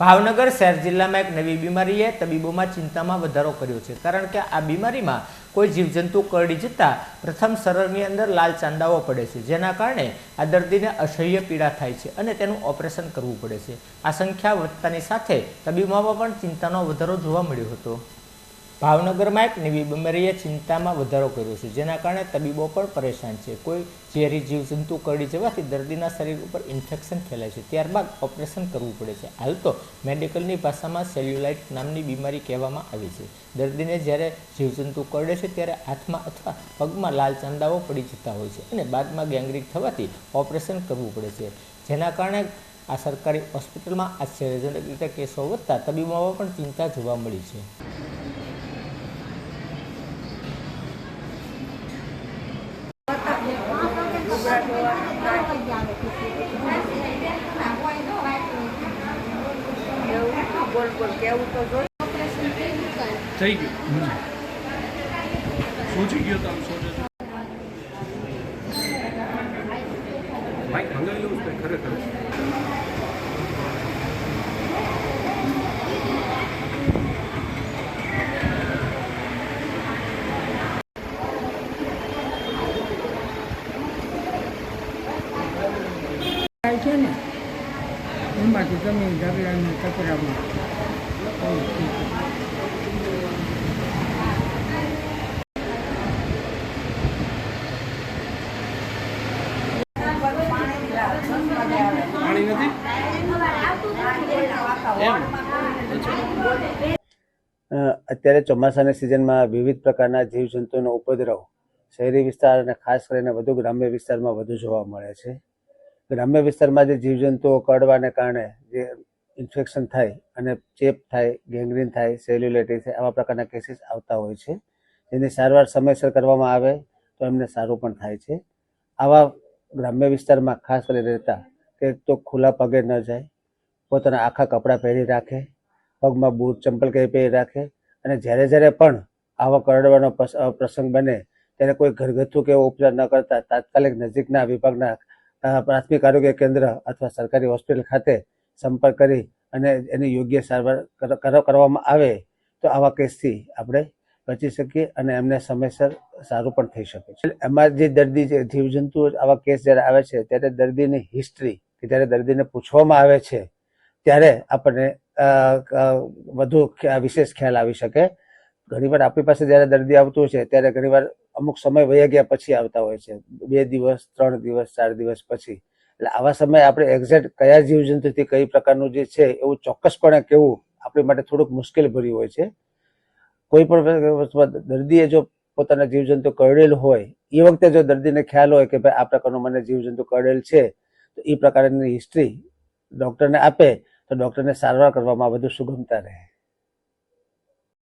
ભાવનગર શહેર જિલ્લામાં એક નવી બીમારીએ તબીબોમાં ચિંતામાં વધારો કર્યો છે. કારણ કે આ બીમારીમાં કોઈ જીવજંતુ કરડી જતા પ્રથમ સરળની અંદર લાલ ચાંદાઓ પડે છે, જેના કારણે આ દર્દીને અસહ્ય પીડા થાય છે અને તેનું ઓપરેશન કરવું પડે છે. આ સંખ્યા વધતાની સાથે તબીબોમાં પણ ચિંતાનો વધારો જોવા મળ્યો હતો. ભાવનગરમાં એક નવી બીમારીએ ચિંતામાં વધારો કર્યો છે, જેના કારણે તબીબો પણ પરેશાન છે. કોઈ ઝેરી જીવજંતુ કરડી જવાથી દર્દીના શરીર ઉપર ઇન્ફેક્શન ફેલાય છે. ત્યારબાદ ઓપરેશન કરવું પડે છે. હાલ તો મેડિકલની ભાષામાં સેલ્યુલાઇટ નામની બીમારી કહેવામાં આવે છે. દર્દીને જ્યારે જીવજંતુ કરડે છે, ત્યારે હાથમાં અથવા પગમાં લાલ ચાંદાઓ પડી જતા હોય છે અને બાદમાં ગેંગરીક થવાથી ઓપરેશન કરવું પડે છે. જેના કારણે આ સરકારી હોસ્પિટલમાં આશ્ચર્યજનક રીતે કેસો વધતા તબીબોમાં પણ ચિંતા જોવા મળી છે એવું કેવું તો જો થઈ ગયું સોચી ગયો તો. સોચો ખરેખર. છે ને એમાંથી તમે ઢગલાની કચરામાં અત્યારે ચોમાસાની સિઝનમાં વિવિધ પ્રકારના જીવજંતુનો ઉપદ્રવ શહેરી વિસ્તાર અને ખાસ કરીને વધુ ગ્રામ્ય વિસ્તારમાં વધુ જોવા મળે છે. ગ્રામ્ય વિસ્તારમાં જે જીવજંતુઓ કરડવાને કારણે જે ઇન્ફેક્શન થાય અને ચેપ થાય, ગેંગ્રીન થાય, સેલ્યુલાઇટિસ થાય, આવા પ્રકારના કેસીસ આવતા હોય છે. જેની સારવાર સમયસર કરવામાં આવે તો એમને સારું પણ થાય છે. આવા ગ્રામ્ય વિસ્તારમાં ખાસ કરી રહેતા કે તો ખુલ્લા પગે ન જાય, પોતાના આખા કપડાં પહેરી રાખે, પગમાં બૂટ, ચંપલ કે પહેરી રાખે અને જ્યારે જ્યારે પણ આવા કરડવાનો પ્રસંગ બને, ત્યારે કોઈ ઘરગથ્થુ કે ઉપચાર ન કરતા, તાત્કાલિક નજીકના વિભાગના પ્રાથમિક આરોગ્ય કેન્દ્ર અથવા સરકારી હોસ્પિટલ ખાતે સંપર્ક કરી અને એની યોગ્ય સારવાર કર- કર- કરવામાં આવે તો આવા કેસથી આપણે બચી શકીએ અને એમને સમયસર સારું પણ થઈ શકે છે. એમાં જે દર્દી જે જીવજંતુઓ આવા કેસ જ્યારે આવે છે, ત્યારે દર્દીની હિસ્ટ્રી કે જ્યારે દર્દીને પૂછવામાં આવે છે, ત્યારે આપણને વધુ વિશેષ ખ્યાલ આવી શકે. ઘણીવાર આપણી પાસે જ્યારે દર્દી આવતું હોય છે, ત્યારે ઘણીવાર અમુક સમય વયા ગયા પછી આવતા હોય છે. બે દિવસ, ત્રણ દિવસ, ચાર દિવસ પછી. એટલે આવા સમયે આપણે એક્ઝેક્ટ કયા જીવજંતુથી કઈ પ્રકારનું જે છે એવું ચોક્કસપણે કેવું આપણી માટે થોડુંક મુશ્કેલ ભર્યું હોય છે. કોઈ પણ દર્દીએ જો પોતાના જીવજંતુ કરડેલ હોય, એ વખતે જો દર્દીને ખ્યાલ હોય કે ભાઈ આ પ્રકારનું મને જીવજંતુ કરડેલ છે, તો એ પ્રકારની હિસ્ટ્રી ડૉક્ટરને આપે, તો ડૉક્ટરને સારવાર કરવામાં વધુ સુગમતા રહે.